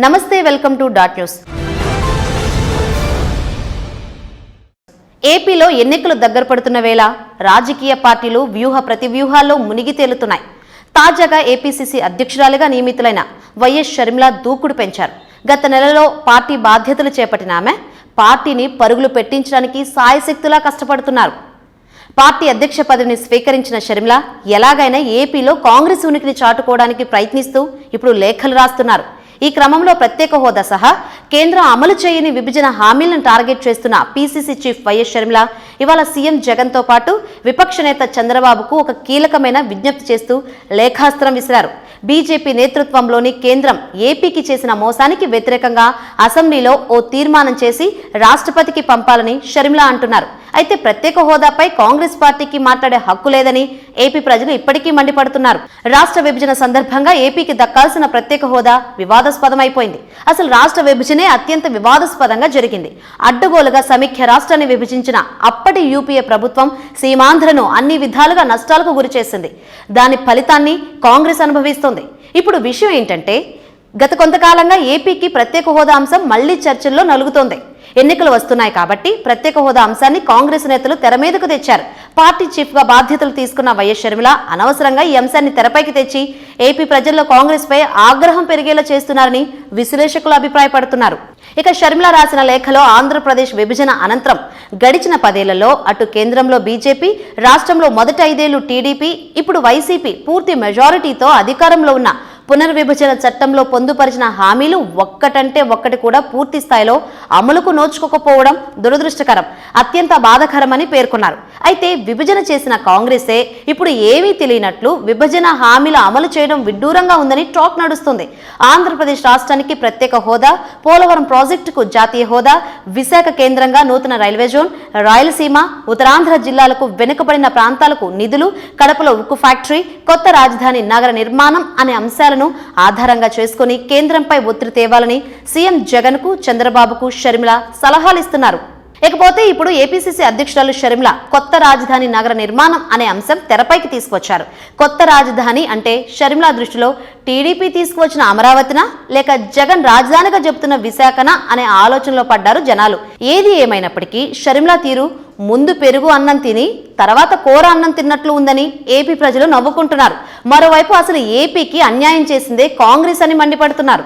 నమస్తే welcome to dot news. ఏపీలో ఎన్నికలు దగ్గర పడుతున్న వేళ రాజకీయ పార్టీలు వ్యూహ ప్రతివ్యూహాల్లో మునిగి తేలుతున్నాయి. తాజాగా ఏపీసీసీ అధ్యక్షురాలిగా నియమితులైన వైఎస్ షర్మిల దూకుడు పెంచారు. గత నెలలో పార్టీ బాధ్యతలు చేపట్టిన ఆమె పార్టీని పరుగులు పెట్టించడానికి సాయశక్తులా కష్టపడుతున్నారు. పార్టీ అధ్యక్ష పదవిని స్వీకరించిన షర్మిల ఎలాగైనా ఏపీలో కాంగ్రెస్ ఉనికిని చాటుకోవడానికి ప్రయత్నిస్తూ ఇప్పుడు లేఖలు రాస్తున్నారు. ఈ క్రమంలో ప్రత్యేక హోదా సహా కేంద్రం అమలు చేయని విభజన హామీలను టార్గెట్ చేస్తున్న పీసీసీ చీఫ్ వైఎస్ షర్మిల. ఇవాళ సీఎం జగన్తో పాటు విపక్ష నేత చంద్రబాబుకు ఒక కీలకమైన విజ్ఞప్తి చేస్తూ లేఖాస్త్రం విసిరారు. బీజేపీ నేతృత్వంలోని కేంద్రం ఏపీకి చేసిన మోసానికి వ్యతిరేకంగా అసెంబ్లీలో ఓ తీర్మానం చేసి రాష్ట్రపతికి పంపాలని షర్మిల అంటున్నారు. అయితే ప్రత్యేక హోదాపై కాంగ్రెస్ పార్టీకి మాట్లాడే హక్కు లేదని ఏపీ ప్రజలు ఇప్పటికీ మండిపడుతున్నారు. రాష్ట్ర విభజన సందర్భంగా ఏపీకి దక్కాల్సిన ప్రత్యేక హోదా వివాదాస్పదమైపోయింది. అసలు రాష్ట్ర విభజనే అత్యంత వివాదాస్పదంగా జరిగింది. అడ్డగోలుగా సమీక్ష రాష్ట్రాన్ని విభజించిన అప్పటి యూపీఏ ప్రభుత్వం సీమాంధ్రను అన్ని విధాలుగా నష్టాలకు గురిచేసింది. దాని ఫలితాన్ని కాంగ్రెస్ అనుభవిస్తోంది. ఇప్పుడు విషయం ఏంటంటే గత కొంతకాలంగా ఏపీకి ప్రత్యేక హోదా అంశం మళ్ళీ చర్చల్లో నలుగుతోంది. ఎన్నికలు వస్తున్నాయి కాబట్టి ప్రత్యేక హోదా అంశాన్ని కాంగ్రెస్ నేతలు తెర మీదకు తెచ్చారు. పార్టీ చీఫ్గా బాధ్యతలు తీసుకున్న వైఎస్ షర్మిల అనవసరంగా ఈ అంశాన్ని తెరపైకి తెచ్చి ఏపీ ప్రజల్లో కాంగ్రెస్ పై ఆగ్రహం పెరిగేలా చేస్తున్నారని విశ్లేషకులు అభిప్రాయపడుతున్నారు. ఇక షర్మిల రాసిన లేఖలో ఆంధ్రప్రదేశ్ విభజన అనంతరం గడిచిన పదేళ్ళలో అటు కేంద్రంలో బీజేపీ రాష్ట్రంలో మొదటి ఐదేళ్ళు టీడీపీ ఇప్పుడు వైసీపీ పూర్తి మెజారిటీతో అధికారంలో ఉన్న పునర్విభజన చట్టంలో పొందుపరిచిన హామీలు ఒక్కటంటే ఒక్కటి కూడా పూర్తి స్థాయిలో అమలుకు నోచుకోకపోవడం దురదృష్టకరం. అత్యంత బాధకరమని పేర్కొన్నారు. అయితే విభజన చేసిన కాంగ్రెసే ఇప్పుడు ఏమీ తెలియనట్లు విభజన హామీలు అమలు చేయడం విడ్డూరంగా ఉందని టాక్ నడుస్తుంది. ఆంధ్రప్రదేశ్ రాష్ట్రానికి ప్రత్యేక హోదా పోలవరం ప్రాజెక్టుకు జాతీయ హోదా విశాఖ కేంద్రంగా నూతన రైల్వే జోన్ రాయలసీమ ఉత్తరాంధ్ర జిల్లాలకు వెనుకబడిన ప్రాంతాలకు నిధులు కడపలో ఉక్కు ఫ్యాక్టరీ కొత్త రాజధాని నగర నిర్మాణం అనే అంశాలు అంశాలను ఆధారంగా చేసుకుని కేంద్రంపై ఒత్తిడి తేవాలని సీఎం జగన్కు చంద్రబాబుకు షర్మిల సలహాలు ఇస్తున్నారు ఇకపోతే ఇప్పుడు ఏపీసీసీ అధ్యక్షురాలు షర్మిల కొత్త రాజధాని నగర నిర్మాణం అనే అంశం తెరపైకి తీసుకొచ్చారు. కొత్త రాజధాని అంటే షర్మిల దృష్టిలో టీడీపీ తీసుకువచ్చిన అమరావతినా లేక జగన్ రాజధానిగా చెబుతున్న విశాఖన అనే ఆలోచనలో పడ్డారు జనాలు. ఏది ఏమైనప్పటికీ షర్మిల తీరు ముందు పెరుగు అన్నం తిని తర్వాత కూర అన్నం తిన్నట్లు ఉందని ఏపీ ప్రజలు నవ్వుకుంటున్నారు. మరోవైపు అసలు ఏపీకి అన్యాయం చేసిందే కాంగ్రెస్ అని మండిపడుతున్నారు.